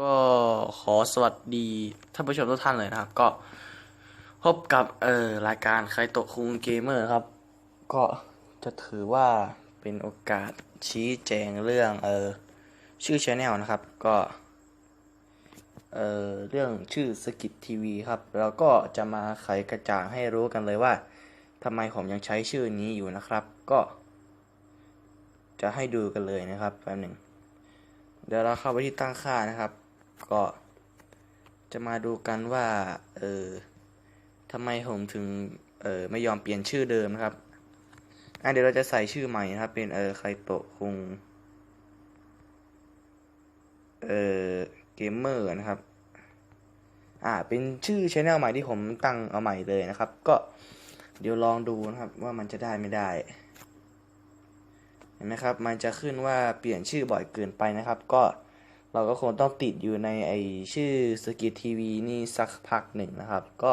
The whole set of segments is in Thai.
ก็ขอสวัสดีท่านผู้ชมทุกท่านเลยนะครับ ก็พบกับเอ่อรายการใครโตะคุงเกมเมอร์ครับ ก็จะถือว่าเป็นโอกาสชี้แจงเรื่องเอ่อชื่อชแนลนะครับ ก็เอ่อเรื่องชื่อสกิททีวีครับ แล้วก็จะมาไขกระจ่างให้รู้กันเลยว่าทำไมผมยังใช้ชื่อนี้อยู่นะครับ ก็ จะให้ดูกันเลยนะครับแป๊บหนึ่งเดี๋ยวเราเข้าไปที่ตั้งค่านะครับ ก็จะมาดูกันว่าเออทำไมผมถึงเออไม่ยอมเปลี่ยนชื่อเดิมนะครับอะเดี๋ยวเราจะใส่ชื่อใหม่นะครับ เป็นเออไคโตะคุงเออเกมเมอร์นะครับ อ่า เป็นชื่อชแนลใหม่ที่ผมตั้งเอาใหม่เลยนะครับ ก็เดี๋ยวลองดูนะครับ ว่ามันจะได้ไม่ได้ เห็นไหมครับ มันจะขึ้นว่าเปลี่ยนชื่อบ่อยเกินไปนะครับ ก็ เราก็คงต้องติดอยู่ในไอชื่อสกิททีวีนี่สักพักหนึ่งนะครับ ก็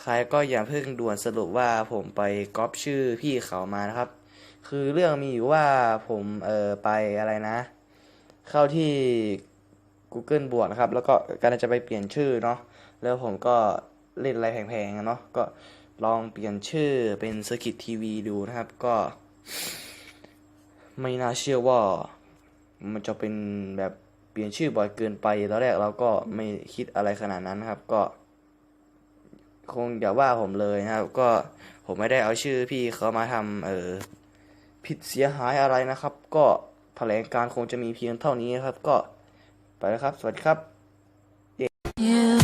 ใครก็อย่าเพิ่งด่วนสรุปว่าผมไปก๊อปชื่อพี่เขามานะครับ คือเรื่องมีอยู่ว่าผมเออไปอะไรนะ เข้าที่ Google บวกนะครับ แล้วก็กำลังจะไปเปลี่ยนชื่อเนาะแล้วผมก็เล่นอะไรแพงๆเนาะก็ลองเปลี่ยนชื่อเป็นสกิททีวีดูนะครับ ก็ ไม่น่าเชื่อว่า มันจะเป็นแบบเปลี่ยนชื่อบ่อยเกินไปตอนแรกเราก็ไม่คิดอะไรขนาดนั้นครับ ก็ คงอย่าว่าผมเลยนะครับ ก็ผมไม่ได้เอาชื่อพี่เขามาทำเออผิดเสียหายอะไรนะครับ ก็แถลงการคงจะมีเพียงเท่านี้ครับ ก็ไปแล้วครับ สวัสดีครับ yeah.